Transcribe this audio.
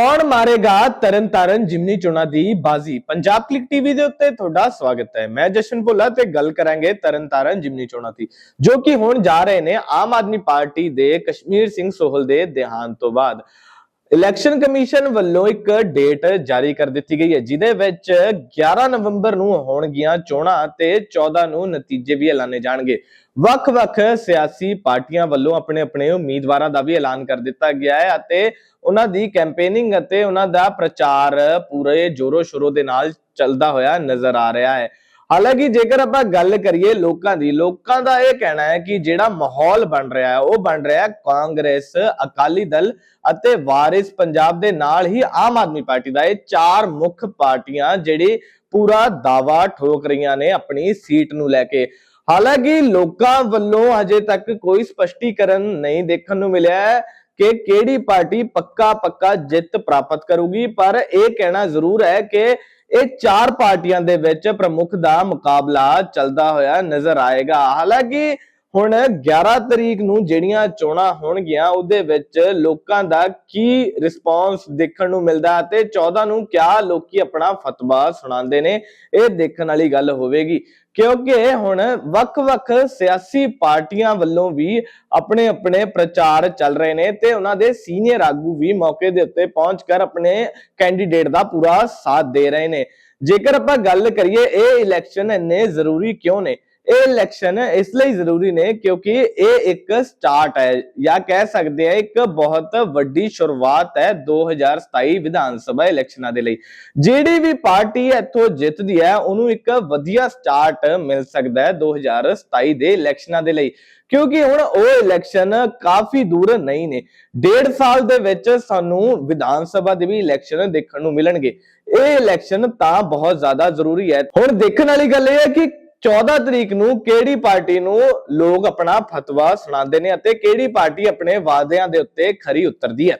ਕੌਣ ਮਾਰੇਗਾ ਤਰਨਤਾਰਨ ਜਿਮਨੀ ਚੋਣਾਂ ਦੀ ਬਾਜ਼ੀ? ਪੰਜਾਬ ਕਲਿੱਕ ਟੀਵੀ ਦੇ ਉੱਤੇ ਤੁਹਾਡਾ ਸਵਾਗਤ ਹੈ। ਮੈਂ ਜਸ਼ਨ ਭੁੱਲਾ ਤੇ ਗੱਲ ਕਰਾਂਗੇ ਤਰਨਤਾਰਨ ਜਿਮਨੀ ਚੋਣਾਂ ਦੀ, ਜੋ ਕਿ ਹੁਣ ਜਾ ਰਹੇ ਨੇ ਆਮ ਆਦਮੀ ਪਾਰਟੀ ਦੇ ਕਸ਼ਮੀਰ ਸਿੰਘ ਸੋਹਲ ਦੇ ਦੇਹਾਂਤ ਤੋਂ ਬਾਅਦ। ਇਲੈਕਸ਼ਨ ਕਮਿਸ਼ਨ ਵੱਲੋਂ ਇੱਕ ਡੇਟ ਜਾਰੀ ਕਰ ਦਿੱਤੀ ਗਈ ਹੈ, ਜਿਹਦੇ ਵਿੱਚ 11 ਨਵੰਬਰ ਨੂੰ ਹੋਣਗੀਆਂ ਚੋਣਾਂ ਤੇ 14 ਨੂੰ ਨਤੀਜੇ ਵੀ ਐਲਾਨੇ ਜਾਣਗੇ। ਵੱਖ-ਵੱਖ ਸਿਆਸੀ ਪਾਰਟੀਆਂ ਵੱਲੋਂ ਆਪਣੇ-ਆਪਣੇ ਉਮੀਦਵਾਰਾਂ ਦਾ ਵੀ ਐਲਾਨ ਕਰ ਦਿੱਤਾ ਗਿਆ ਹੈ ਅਤੇ ਉਹਨਾਂ ਦੀ ਕੈਂਪੇਨਿੰਗ ਅਤੇ ਉਹਨਾਂ ਦਾ ਪ੍ਰਚਾਰ ਪੂਰੇ ਜੋਰੋ ਸ਼ੋਰੋ ਦੇ ਨਾਲ ਚੱਲਦਾ ਹੋਇਆ ਨਜ਼ਰ ਆ ਰਿਹਾ ਹੈ। ਹਾਲਾਂਕਿ ਜੇਕਰ ਆਪਾਂ ਗੱਲ ਕਰੀਏ ਲੋਕਾਂ ਦੀ, ਲੋਕਾਂ ਦਾ ਇਹ ਕਹਿਣਾ ਹੈ ਕਿ ਜਿਹੜਾ ਮਾਹੌਲ ਬਣ ਰਿਹਾ ਹੈ, ਉਹ ਬਣ ਰਿਹਾ ਹੈ ਕਾਂਗਰਸ, ਅਕਾਲੀ ਦਲ ਅਤੇ ਵਾਰਿਸ ਪੰਜਾਬ ਦੇ ਨਾਲ ਹੀ ਆਮ ਆਦਮੀ ਪਾਰਟੀ ਦਾ। ਇਹ ਚਾਰ ਮੁੱਖ ਪਾਰਟੀਆਂ ਜਿਹੜੀ ਪੂਰਾ ਦਾਵਾ ਠੋਕ ਰਹੀਆਂ ਨੇ ਆਪਣੀ ਸੀਟ ਨੂੰ ਲੈ ਕੇ। ਹਾਲਾਂਕਿ ਲੋਕਾਂ ਵੱਲੋਂ ਹਜੇ ਤੱਕ ਕੋਈ ਸਪਸ਼ਟੀਕਰਨ ਨਹੀਂ ਦੇਖਣ ਨੂੰ ਮਿਲਿਆ ਹੈ ਕਿ ਕਿਹੜੀ ਪਾਰਟੀ ਪੱਕਾ ਪੱਕਾ ਜਿੱਤ ਪ੍ਰਾਪਤ ਕਰੂਗੀ, ਪਰ ਇਹ ਕਹਿਣਾ ਜ਼ਰੂਰ ਹੈ ਕਿ ਇਹ ਚਾਰ ਪਾਰਟੀਆਂ ਦੇ ਵਿੱਚ ਪ੍ਰਮੁੱਖ ਦਾ ਮੁਕਾਬਲਾ ਚੱਲਦਾ ਹੋਇਆ ਨਜ਼ਰ ਆਏਗਾ। ਹਾਲਾਂਕਿ ਹੁਣ 11 ਤਰੀਕ ਨੂੰ ਜਿਹੜੀਆਂ ਚੋਣਾਂ ਹੋਣਗੀਆਂ, ਉਹਦੇ ਵਿੱਚ ਲੋਕਾਂ ਦਾ ਕੀ ਰਿਸਪੌਂਸ ਦੇਖਣ ਨੂੰ ਮਿਲਦਾ ਅਤੇ 14 ਨੂੰ ਕਿਆ ਲੋਕੀ ਆਪਣਾ ਫਤਵਾ ਸੁਣਾਉਂਦੇ ਨੇ, ਇਹ ਦੇਖਣ ਵਾਲੀ ਗੱਲ ਹੋਵੇਗੀ। ਕਿਉਂਕਿ ਹੁਣ ਵੱਖ-ਵੱਖ ਸਿਆਸੀ ਪਾਰਟੀਆਂ ਵੱਲੋਂ ਵੀ ਆਪਣੇ ਆਪਣੇ ਪ੍ਰਚਾਰ ਚੱਲ ਰਹੇ ਨੇ ਤੇ ਉਹਨਾਂ ਦੇ ਸੀਨੀਅਰ ਆਗੂ ਵੀ ਮੌਕੇ ਦੇ ਉੱਤੇ ਪਹੁੰਚ ਕਰ ਆਪਣੇ ਕੈਂਡੀਡੇਟ ਦਾ ਪੂਰਾ ਸਾਥ ਦੇ ਰਹੇ ਨੇ। ਜੇਕਰ ਆਪਾਂ ਗੱਲ ਕਰੀਏ, ਇਹ ਇਲੈਕਸ਼ਨ ਇੰਨੇ ਜ਼ਰੂਰੀ ਕਿਉਂ ਨੇ? ਇਹ ਇਲੈਕਸ਼ਨ ਇਸ ਲਈ ਜ਼ਰੂਰੀ ਨੇ ਕਿਉਂਕਿ ਇਹ ਇੱਕ ਸਟਾਰਟ ਹੈ ਜਾਂ ਕਹਿ ਸਕਦੇ ਆ ਇੱਕ ਬਹੁਤ ਵੱਡੀ ਸ਼ੁਰੂਆਤ ਹੈ 2027 ਵਿਧਾਨ ਸਭਾ ਇਲੈਕਸ਼ਨਾਂ ਦੇ ਲਈ। ਜਿਹੜੀ ਵੀ ਪਾਰਟੀ ਇੱਥੋਂ ਜਿੱਤਦੀ ਹੈ, ਉਹਨੂੰ ਇੱਕ ਵਧੀਆ ਸਟਾਰਟ ਮਿਲ ਸਕਦਾ ਹੈ 2027 ਦੇ ਇਲੈਕਸ਼ਨਾਂ ਦੇ ਲਈ। ਕਿਉਂਕਿ ਹੁਣ ਉਹ ਇਲੈਕਸ਼ਨ ਕਾਫੀ ਦੂਰ ਨਹੀਂ ਨੇ। ਡੇਢ ਸਾਲ ਦੇ ਵਿੱਚ ਸਾਨੂੰ ਵਿਧਾਨ ਸਭਾ ਦੇ ਵੀ ਇਲੈਕਸ਼ਨ ਦੇਖਣ ਨੂੰ ਮਿਲਣਗੇ। ਇਹ ਇਲੈਕਸ਼ਨ ਤਾਂ ਬਹੁਤ ਜ਼ਿਆਦਾ ਜ਼ਰੂਰੀ ਹੈ। ਹੁਣ ਦੇਖਣ ਵਾਲੀ ਗੱਲ ਇਹ ਹੈ ਕਿ 14 ਤਰੀਕ ਨੂੰ ਕਿਹੜੀ ਪਾਰਟੀ ਨੂੰ ਲੋਕ ਆਪਣਾ ਫਤਵਾ ਸੁਣਾਉਂਦੇ ਨੇ ਅਤੇ ਕਿਹੜੀ ਪਾਰਟੀ ਆਪਣੇ ਵਾਅਦਿਆਂ ਦੇ ਉੱਤੇ ਖਰੀ ਉਤਰਦੀ ਹੈ?